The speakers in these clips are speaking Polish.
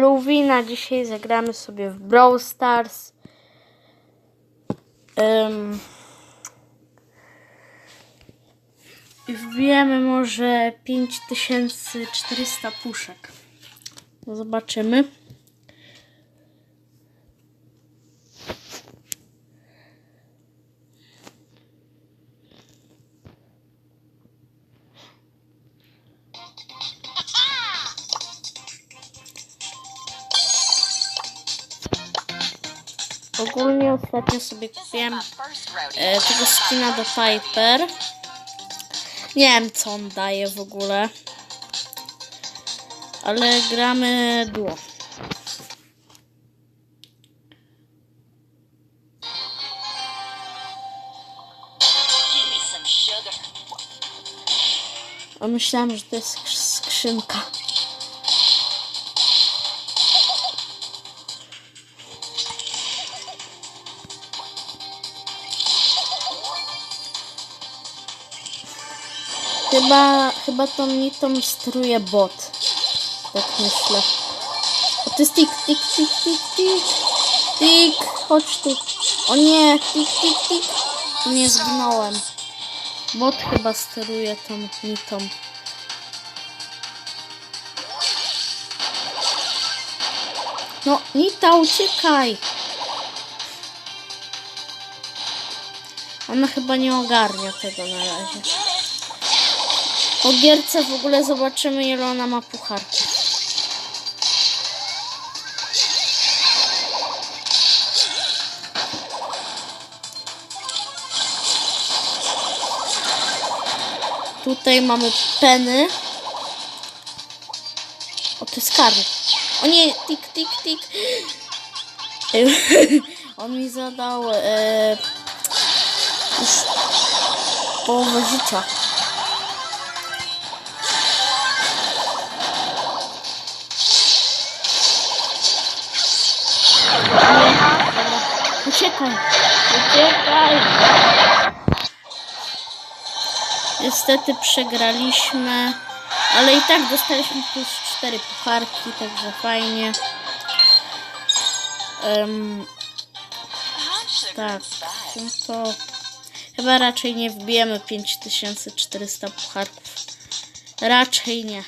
Luwina. Dzisiaj zagramy sobie w Brawl Stars. Um, wbijemy może 5400 puszek. Zobaczymy. Ogólnie ostatnio sobie kupiłem e, tego skina do Piper. Nie wiem co on daje w ogóle. Ale gramy duo. A myślałam, że to jest skrz- skrzynka. Chyba, chyba tą nitą steruje bot. Tak myślę. O, to jest tik, tik, tik, tik, tik. Tik, chodź tu. O nie, tik, tik, tik. Nie zginąłem. Bot chyba steruje tą nitą. No, Nita, uciekaj! Ona chyba nie ogarnia tego na razie. Po gierce w ogóle zobaczymy, ile ona ma pucharków. Tutaj mamy peny. O, to jest Karl. O nie, tik, tik, tik. On mi zadał e, już połowę życia. Uciekaj! Uciekaj! Niestety przegraliśmy, ale i tak dostaliśmy plus 4 pucharki, także fajnie. Em, tak, no to chyba raczej nie wbijemy 5400 pucharków. Raczej nie.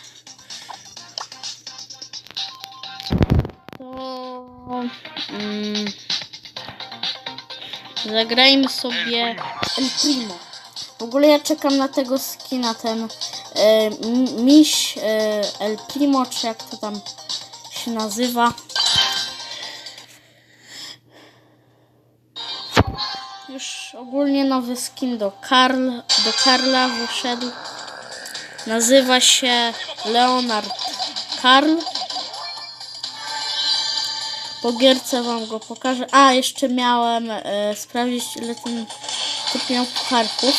To mm, zagrajmy sobie El Primo. W ogóle ja czekam na tego skina, ten e, miś e, El Primo, czy jak to tam się nazywa. Już ogólnie nowy skin do Karl, do Karla wyszedł. Nazywa się Leonard Karl. Po gierce wam go pokażę. A, jeszcze miałem e, sprawdzić ile ten typ miał pucharków.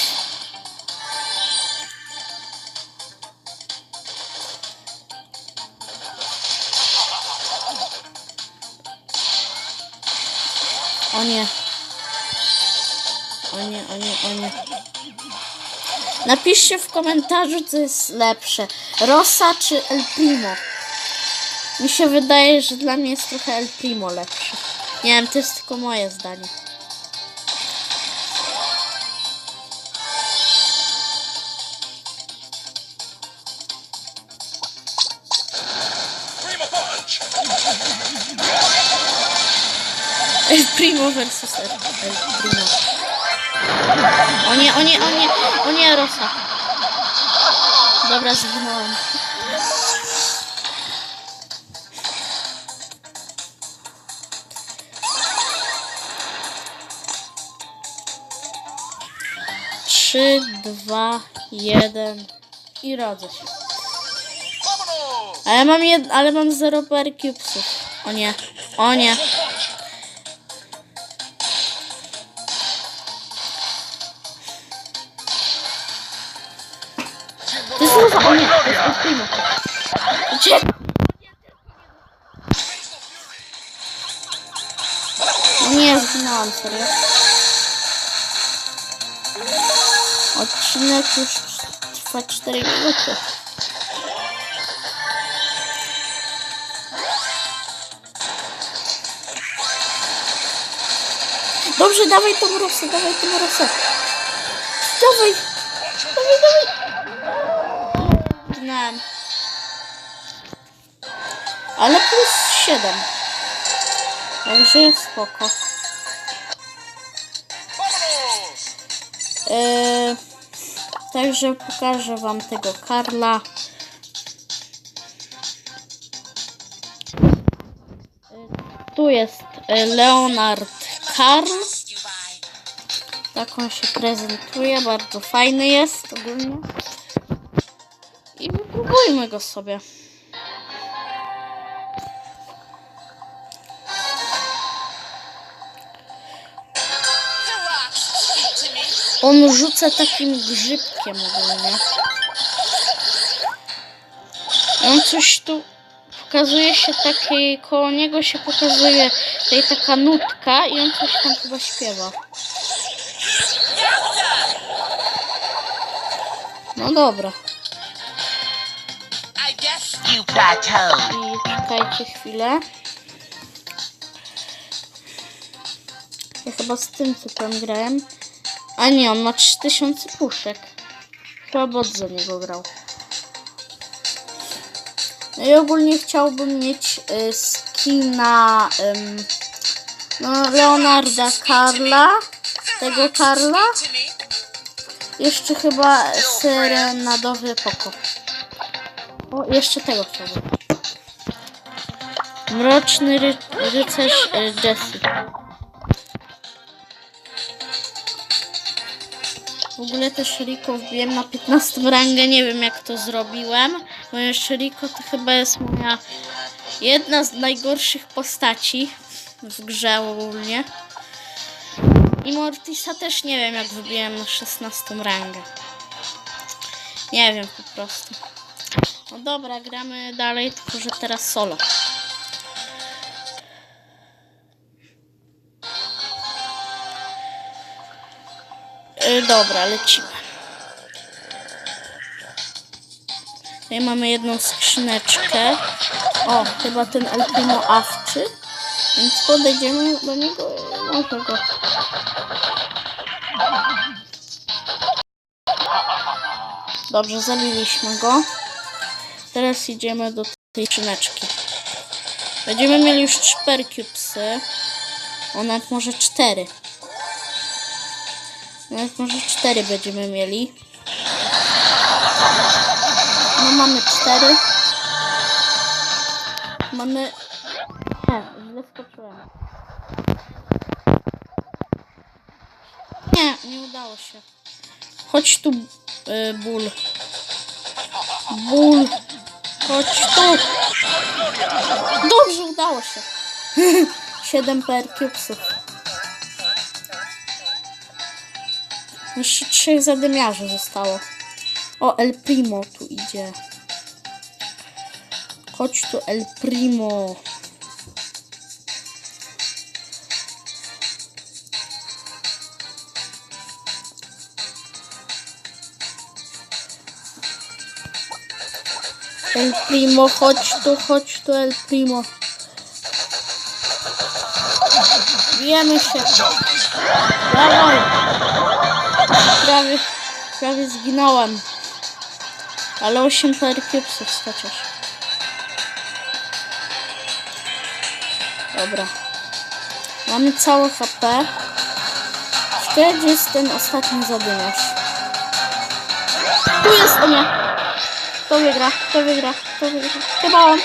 O nie. O nie, o nie, o nie. Napiszcie w komentarzu, co jest lepsze. Rosa czy El Primo? Mi się wydaje, że dla mnie jest trochę El Primo lepszy. Nie wiem, to jest tylko moje zdanie. El Primo versus El, El Primo. O nie, o nie, o nie, o nie, Rosa. Dobra, zginąłem. Trzy, dwa, jeden i rodzę się. Ale mam jed... ale mam zero per cubesów. O nie, o nie. To jest o nie, to jest Primo. Uciekaj. Nie, zginęłam, serio. odcinek już trwa 4 minuty. Dobrze, dawaj tą rosę, dawaj tą rosę. Dawaj, dawaj, dawaj. Gnałem. Ale plus 7. Także jest spoko. Eee także pokażę wam tego Karla. Yy, Tu jest yy, Leonard Karl. Tak on się prezentuje, bardzo fajny jest ogólnie. I wypróbujmy go sobie. On rzuca takim grzybkiem ogólnie. On coś tu pokazuje się taki, koło niego się pokazuje tutaj taka nutka i on coś tam chyba śpiewa. No dobra. I czekajcie chwilę. Ja chyba z tym cyklem grałem. A nie, on ma 3000 puszek. Chyba bot za niego grał. No i ogólnie chciałbym mieć y, skina no, Leonarda Karla. Tego Karla. Jeszcze chyba serenadowy poko. O, jeszcze tego chciałbym. Mroczny ry rycerz e, Jesse. W ogóle też Rico wbiłem na 15 rangę, nie wiem jak to zrobiłem, ponieważ Rico to chyba jest moja jedna z najgorszych postaci w grze ogólnie. I Mortisa też nie wiem jak wybiłem na 16 rangę. Nie wiem po prostu. No dobra, gramy dalej, tylko że teraz solo. Dobra, lecimy. Tutaj mamy jedną skrzyneczkę. O, chyba ten El Primo awczy. Więc podejdziemy do niego go. Dobrze, zabiliśmy go. Teraz idziemy do tej skrzyneczki. Będziemy mieli już 4 cubesy. O, nawet może 4. Nawet może 4 będziemy mieli. No mamy 4. Mamy... He, źle skoczyłem. Nie, nie udało się. Chodź tu, y, ból. Ból. Chodź tu. Dobrze, udało się. 7 per Jeszcze trzech zadymiarzy zostało. O, El Primo tu idzie. Chodź tu, El Primo. El Primo, chodź tu, chodź tu, El Primo. Bijemy się. Dawaj. Prawie, prawie zginąłem. Ale 8 per cubesów chociaż. Dobra. Mamy całe HP. Wtedy jest ten ostatni zadymiarz. Tu jest, o nie. Kto wygra? Kto wygra? Kto wygra? Chyba on.